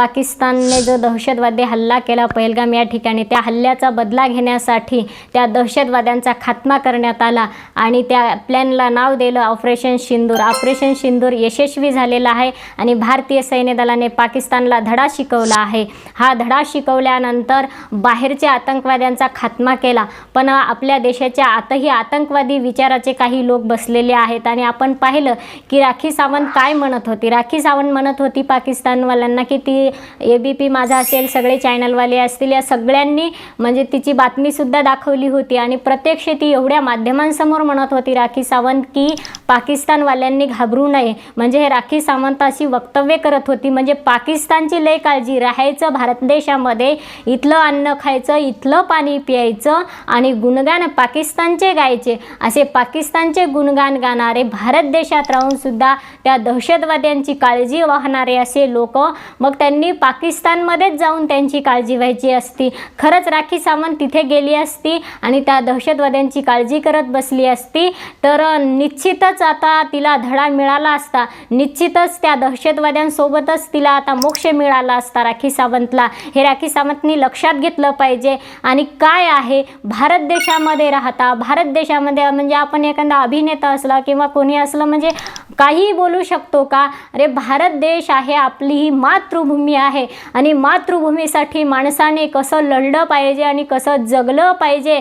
पाकिस्तानने जो दहशतवादी हल्ला केला पहलगाम या ठिकाणी त्या हल्ल्याचा बदला घेण्यासाठी त्या दहशतवाद्यांचा खात्मा करण्यात आला आणि त्या प्लॅनला नाव दिलं ऑपरेशन सिंदूर. ऑपरेशन सिंदूर यशस्वी झालेला आहे आणि भारतीय सैन्य दलाने पाकिस्तानला धडा शिकवला आहे. हा धडा शिकवल्यानंतर बाहेरच्या आतंकवाद्यांचा खात्मा केला. पण आपल्या देशाच्या आतही आतंकवादी विचाराचे काही लोक बसलेले आहेत आणि आपण पाहिलं की राखी सावंत काय म्हणत होती? राखी सावंत म्हणत होती पाकिस्तानवाल्यांना की ती ए बी पी माझा असेल सगळे चॅनलवाले असतील या सगळ्यांनी म्हणजे तिची बातमीसुद्धा दाखवली होती. आणि प्रत्यक्ष ती एवढ्या माध्यमांसमोर म्हणत होती राखी सावंत की पाकिस्तानवाल्यांनी घाबरू नये. म्हणजे हे राखी सावंत अशी वक्तव्य करत होती. म्हणजे पाकिस्तानची लय काळजी. राहायचं भारत देशामध्ये. इथलं अन्न खायचं इथलं पाणी प्यायचं आणि गुणगान पाकिस्तानचे गायचे. असे पाकिस्तानचे गुणगान गाणारे भारत देशात राहून सुद्धा त्या दहशतवाद्यांची काळजी वाहणारे असे लोक मग त्यांनी पाकिस्तानमध्येच जाऊन त्यांची काळजी व्हायची असती. खरंच राखी सावंत तिथे गेली असती आणि त्या दहशतवाद्यांची काळजी करत बसली असती. तर निश्चितच आता तिला धडा मिळाला असता. निश्चितच त्या दहशतवाद्यांसोबतच तिला आता मोक्ष मिळाला असता राखी सावंतला. हे राखी सावंतनी लक्षात घेतलं पाहिजे. आणि काय आहे? भारत देशामध्ये राहता. भारत देशामध्ये म्हणजे आपण एखादा अभिनेता असला किंवा कोणी असलं म्हणजे काहीही बोलू शकतो का? अरे भारत देश आहे आपली ही मातृभूमी आहे. आणि मातृभूमीसाठी माणसाने कसं लढलं पाहिजे आणि कसं जगलं पाहिजे?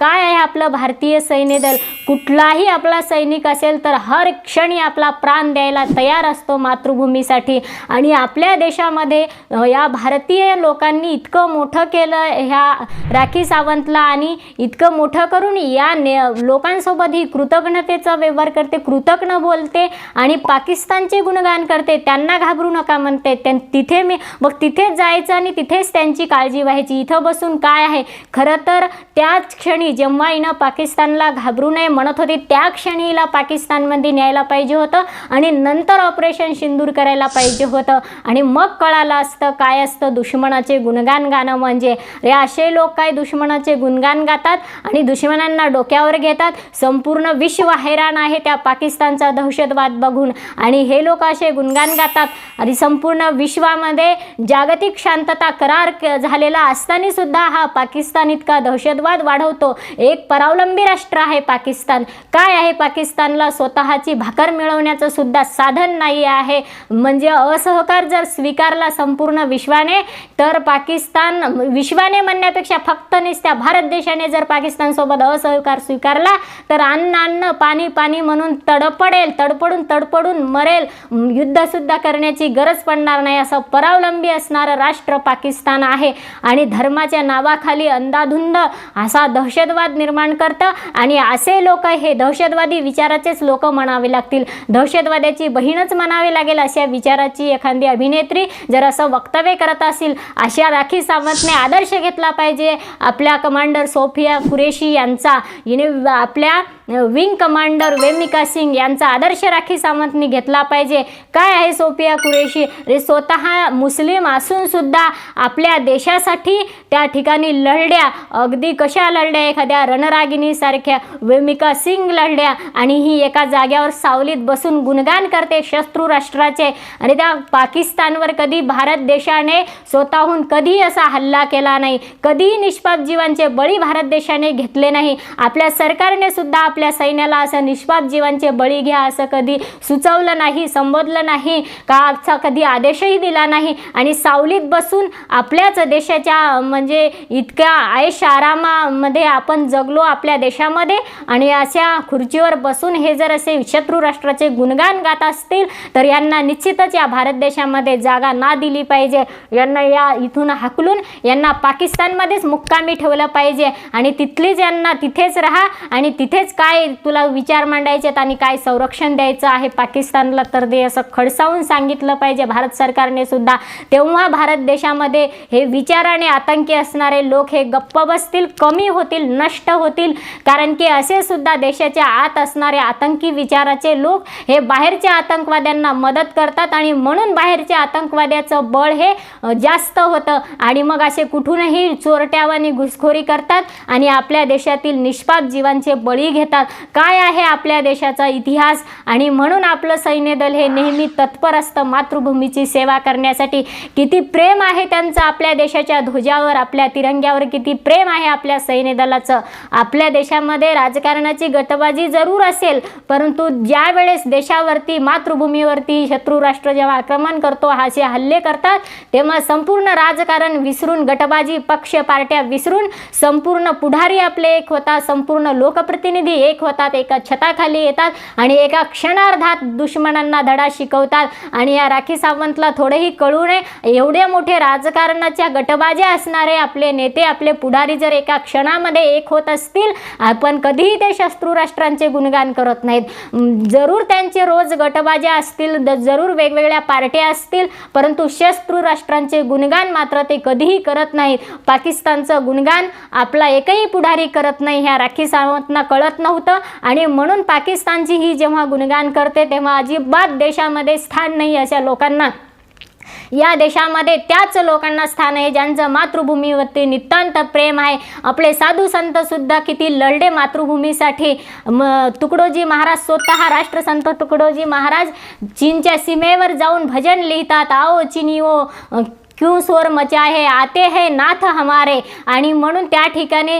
काय आहे आपलं भारतीय सैन्य दल कुठलाही आपला सैनिक असेल तर हर क्षणी आपला प्राण द्यायला तयार असतो मातृभूमीसाठी. आणि आपल्या देशामध्ये या भारतीय लोकांनी इतकं मोठं केलं ह्या राखी सावंतला आणि इतकं मोठं करून या ने लोकांसोबत ही कृतज्ञतेचा व्यवहार करते कृतज्ञ बोलते. आणि पाकिस्तानचे गुणगान करते त्यांना घाबरू नका म्हणते. त्यां तिथे मी मग तिथेच जायचं आणि तिथेच त्यांची काळजी व्हायची. इथं बसून काय आहे? खरं तर त्याच क्षणी जेव्हा हिनं पाकिस्तानला घाबरू नये म्हणत होती त्या क्षणीला पाकिस्तानमध्ये न्यायला पाहिजे होतं आणि नंतर ऑपरेशन सिंदूर करायला पाहिजे होतं. आणि मग कळालं असतं काय असतं दुश्मनाचे गुणगान गाणं म्हणजे. रे असे लोक काय दुश्मनाचे गुणगान गातात आणि दुश्मनांना डोक्यावर घेतात? संपूर्ण विश्व हैराण आहे त्या पाकिस्तानचा दहशत दहशतवाद बघून. आणि हे लोक असे गुणगान गातात. आणि संपूर्ण विश्वामध्ये जागतिक शांतता करार झालेला असताना सुद्धा हा पाकिस्तान इतका दहशतवाद वाढवतो. एक परावलंबी राष्ट्र आहे पाकिस्तान. काय आहे पाकिस्तानला स्वतःची भाकर मिळवण्याचं सुद्धा साधन नाही आहे. म्हणजे असहकार जर स्वीकारला संपूर्ण विश्वाने तर पाकिस्तान विश्वाने म्हणण्यापेक्षा फक्त निस्त्या भारत देशाने जर पाकिस्तानसोबत असहकार स्वीकारला तर अन्न अन्न पाणी पाणी म्हणून तडपडेल तडप पडून तडपडून मरेल. युद्धसुद्धा करण्याची गरज पडणार नाही असं परावलंबी असणारं राष्ट्र पाकिस्तान आहे. आणि धर्माच्या नावाखाली अंधाधुंद असा दहशतवाद निर्माण करतं. आणि असे लोक हे दहशतवादी विचाराचेच लोक म्हणावे लागतील. दहशतवाद्याची बहीणच म्हणावी लागेल अशा विचाराची एखादी अभिनेत्री जर असं वक्तव्य करत असेल अशा राखी सावंतने आदर्श घेतला पाहिजे. आपल्या कमांडर सोफिया कुरेशी यांचा हिने आपल्या विंग कमांडर वेमिका सिंग यांचा आदर्श राखी सावंतनी घेतला पाहिजे. काय आहे सोफिया कुरेशी? रे स्वतः मुस्लिम असूनसुद्धा आपल्या देशासाठी त्या ठिकाणी लढल्या अगदी कशा लढल्या एखाद्या रणरागिणीसारख्या वेमिका सिंग लढल्या आणि ही एका जाग्यावर सावलीत बसून गुणगान करते शत्रू राष्ट्राचे. आणि त्या पाकिस्तानवर कधी भारत देशाने स्वतःहून कधी असा हल्ला केला नाही? कधीही निष्पाप जीवांचे बळी भारत देशाने घेतले नाही? आपल्या सरकारने सुद्धा आपल्या सैन्याला असं निष्पाप जीवांचे बळी घ्या असं कधी सुचवलं नाही संबोधलं नाही का असा कधी आदेशही दिला नाही. आणि सावलीत बसून आपल्याच देशाच्या म्हणजे इतक्या आयश आरामामध्ये आपण जगलो आपल्या देशामध्ये आणि अशा खुर्चीवर बसून हे जर असे शत्रू राष्ट्राचे गुणगान गात असतील तर यांना निश्चितच या भारत देशामध्ये जागा ना दिली पाहिजे. यांना या इथून हाकलून यांना पाकिस्तानमध्येच मुक्कामी ठेवलं पाहिजे. आणि तिथलीच यांना तिथेच राहा आणि तिथेच काय तुला विचार मांडायचे आहेत आणि काय संरक्षण द्यायचं आहे? पाकिस्तानला तर दे असं खडसावून सांगितलं पाहिजे. भारत सरकारने सुद्धा तेव्हा भारत देशामध्ये हे विचाराने आतंकी असणारे लोक हे गप्प बसतील कमी होतील नष्ट होतील. कारण की असे सुद्धा देशाच्या आत असणारे आतंकी विचाराचे लोक हे बाहेरच्या आतंकवाद्यांना मदत करतात आणि म्हणून बाहेरच्या आतंकवाद्याचं बळ हे जास्त होतं. आणि मग असे कुठूनही चोरट्यावानी घुसखोरी करतात आणि आपल्या देशातील निष्पाप जीवांचे बळी घेतात. घेतात काय आहे आपल्या देशाचा इतिहास? आणि म्हणून आपलं सैन्य दल हे नेहमी तत्पर असतं मातृभूमीची सेवा करण्यासाठी किती प्रेम आहे त्यांचं आपल्या देशाच्या ध्वजावर आपल्या तिरंग्यावर किती प्रेम आहे आपल्या सैन्य दलाचं आपल्या देशामध्ये राजकारणाची गटबाजी जरूर असेल परंतु ज्या वेळेस देशावरती मातृभूमीवरती शत्रू राष्ट्र जेव्हा आक्रमण करतो असे हल्ले करतात तेव्हा संपूर्ण राजकारण विसरून गटबाजी पक्ष पार्ट्या विसरून संपूर्ण पुढारी आपले एक होता संपूर्ण लोकप्रतिनिधी एक होतात एका छताखाली येतात आणि एका क्षणार्धात दुश्मनांना धडा शिकवतात. आणि या राखी सावंतला थोडेही कळू नये एवढे मोठे राजकारणाच्या गटबाज्या असणारे आपले नेते आपले पुढारी जर एका क्षणामध्ये एक होत असतील आपण कधीही ते शत्रू राष्ट्रांचे गुणगान करत नाहीत. जरूर त्यांचे रोज गटबाज्या असतील जरूर वेगवेगळ्या पार्ट्या असतील परंतु शत्रू राष्ट्रांचे गुणगान मात्र ते कधीही करत नाहीत. पाकिस्तानचं गुणगान आपला एकही पुढारी करत नाही ह्या राखी सावंतना कळत नव्हतं. आणि म्हणून पाकिस्तानची ही जेव्हा गुणगान करते तेव्हा अजिबात देशामध्ये स्थान नाही अशा लोकांना. या देशामध्ये त्याच लोकांना स्थान आहे ज्यांचं मातृभूमीवरती नितांत प्रेम आहे. आपले साधू संत सुद्धा किती लढले मातृभूमीसाठी. म तुकडोजी महाराज स्वतः राष्ट्रसंत तुकडोजी महाराज चीनच्या सीमेवर जाऊन भजन लिहितात. आओ चिनी ओ क्यू स्वर मचा है? आते है नाथ हमारे। आणि म्हणून त्या ठिकाणी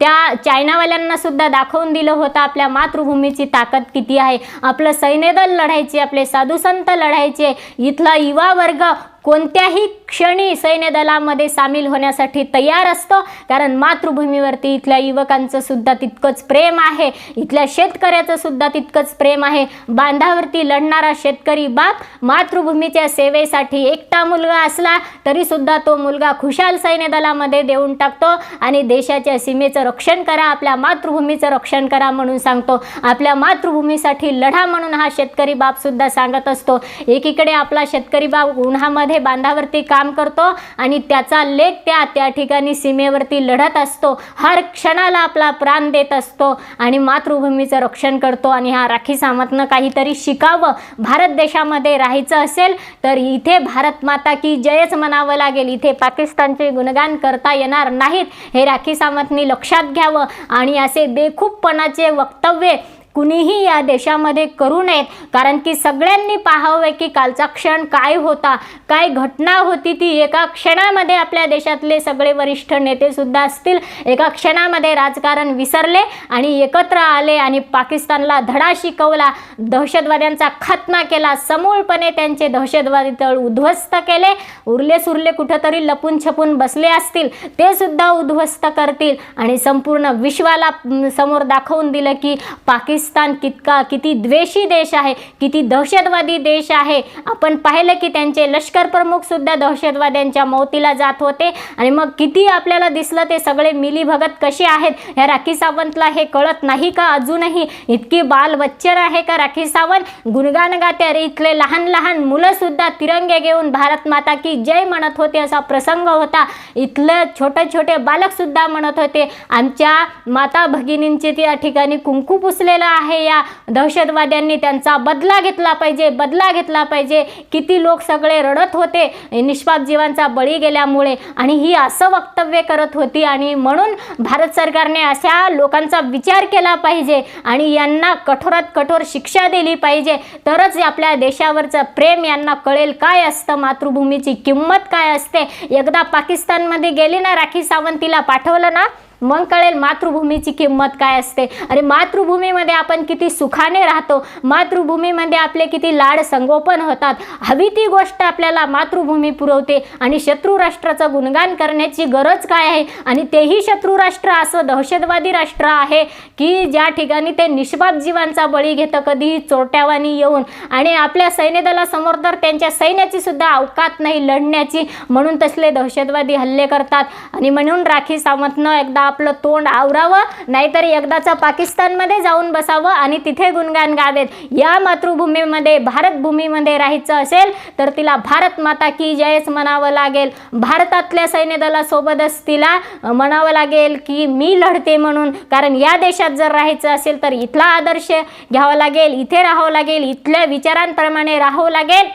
त्या चायनावाल्यांना सुद्धा दाखवून दिलं होतं आपल्या मातृभूमीची ताकद किती आहे. आपलं सैन्यदल लढायचे आपले साधुसंत लढायचे. इथला युवा वर्ग कोणत्याही क्षणी सैन्यदलामध्ये सामील होण्यासाठी तयार असतो कारण मातृभूमीवरती इथल्या युवकांचं सुद्धा तितकंच प्रेम आहे. इथल्या शेतकऱ्याचं सुद्धा तितकंच प्रेम आहे. बांधावरती लढणारा शेतकरी बाप मातृभूमीच्या सेवेसाठी एकटा मुलगा असला तरी सुद्धा तो मुलगा खुशाल सैन्यदलामध्ये देऊन टाकतो आणि देशाच्या सीमेचं रक्षण करा आपल्या मातृभूमीचं रक्षण करा म्हणून सांगतो. आपल्या मातृभूमीसाठी लढा म्हणून हा शेतकरी बाप सुद्धा सांगत असतो. एकीकडे आपला शेतकरी बाप उन्हामध्ये बांधावरती काम करतो आणि त्याचा लेख त्या त्या ठिकाणी सीमेवरती लढत असतो. हर क्षणाला आपला प्राण देत असतो आणि मातृभूमीचं रक्षण करतो आणि हा राखी सामंतनं काहीतरी शिकावं. भारत देशामध्ये राहायचं असेल तर इथे भारत माता की जयच म्हणावं लागेल. इथे पाकिस्तानचे गुणगान करता येणार नाहीत. हे राखी सामंतनी लक्षात घ्यावं आणि असे बेखूबपणाचे वक्तव्य कुणीही या देशामध्ये करू नयेत. कारण की सगळ्यांनी पाहावं की कालचा क्षण काय होता काय घटना होती ती एका क्षणामध्ये आपल्या देशातले सगळे वरिष्ठ नेतेसुद्धा असतील. एका क्षणामध्ये राजकारण विसरले आणि एकत्र आले आणि पाकिस्तानला धडा शिकवला. दहशतवाद्यांचा खात्मा केला. समूळपणे त्यांचे दहशतवादी तळ उद्ध्वस्त केले. उरले सुरले कुठंतरी लपून छपून बसले असतील. ते सुद्धा उद्ध्वस्त करतील. आणि संपूर्ण विश्वाला समोर दाखवून दिलं की पाकिस्तान कितका किती द्वेषी देश आहे किती दहशतवादी देश आहे. आपण पाहिलं की त्यांचे लष्कर प्रमुख सुद्धा दहशतवाद्यांच्या मौतीला जात होते. आणि मग किती आपल्याला दिसलं ते सगळे मिलीभगत कसे आहेत? ह्या राखी सावंतला हे कळत नाही का अजूनही? इतकी बालवच्चर आहे का राखी सावंत? गुणगान गाते. अरे इथले लहान लहान मुलं सुद्धा तिरंगे घेऊन भारत माता की जय म्हणत होते असा प्रसंग होता. इथलं छोटे छोटे बालक सुद्धा म्हणत होते आमच्या माता भगिनींचे त्या ठिकाणी कुंकू पुसलेलं आहे या दहशतवाद्यांनी त्यांचा बदला घेतला पाहिजे बदला घेतला पाहिजे. किती लोक सगळे रडत होते निष्पाप जीवांचा बळी गेल्यामुळे. आणि ही असं वक्तव्य करत होती आणि म्हणून भारत सरकारने अशा लोकांचा विचार केला पाहिजे आणि यांना कठोरात कठोर शिक्षा दिली पाहिजे. तरच आपल्या देशावरचं प्रेम यांना कळेल काय असतं मातृभूमीची किंमत काय असते. एकदा पाकिस्तानमध्ये गेली ना राखी सावंतीला पाठवलं ना मग कळेल मातृभूमीची किंमत काय असते. अरे मातृभूमीमध्ये आपण किती सुखाने राहतो. मातृभूमीमध्ये आपले किती लाड संगोपन होतात. हवी ती गोष्ट आपल्याला मातृभूमी पुरवते आणि शत्रू राष्ट्राचं गुणगान करण्याची गरज काय आहे? आणि तेही शत्रू राष्ट्र असं दहशतवादी राष्ट्र आहे की ज्या ठिकाणी ते निष्पाप जीवांचा बळी घेतं कधीही चोरट्यावानी येऊन. आणि आपल्या सैन्यदलासमोर तर त्यांच्या सैन्याची सुद्धा अवकात नाही लढण्याची. म्हणून तसले दहशतवादी हल्ले करतात. आणि म्हणून राखी सावंतनं एकदा आपलं तोंड आवरावं नाहीतर एकदाचं पाकिस्तानमध्ये जाऊन बसावं आणि तिथे गुणगान गावेत. या मातृभूमीमध्ये भारतभूमीमध्ये राहायचं असेल तर तिला भारत माता की जयच म्हणावं लागेल. भारतातल्या सैन्यदलासोबतच तिला म्हणावं लागेल की मी लढते म्हणून. कारण या देशात जर राहायचं असेल तर इथला आदर्श घ्यावा लागेल इथे राहावं लागेल इथल्या विचारांप्रमाणे राहावं लागेल.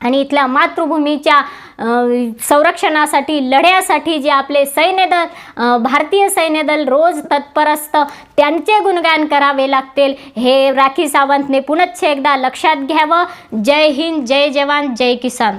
आणि इथल्या मातृभूमीच्या संरक्षणासाठी लढ्यासाठी जे आपले सैन्यदल भारतीय सैन्यदल रोज तत्पर असतं त्यांचे गुणगान करावे लागतील. हे राखी सावंतने पुनश्च एकदा लक्षात घ्यावं. जय हिंद जय जवान जय किसान.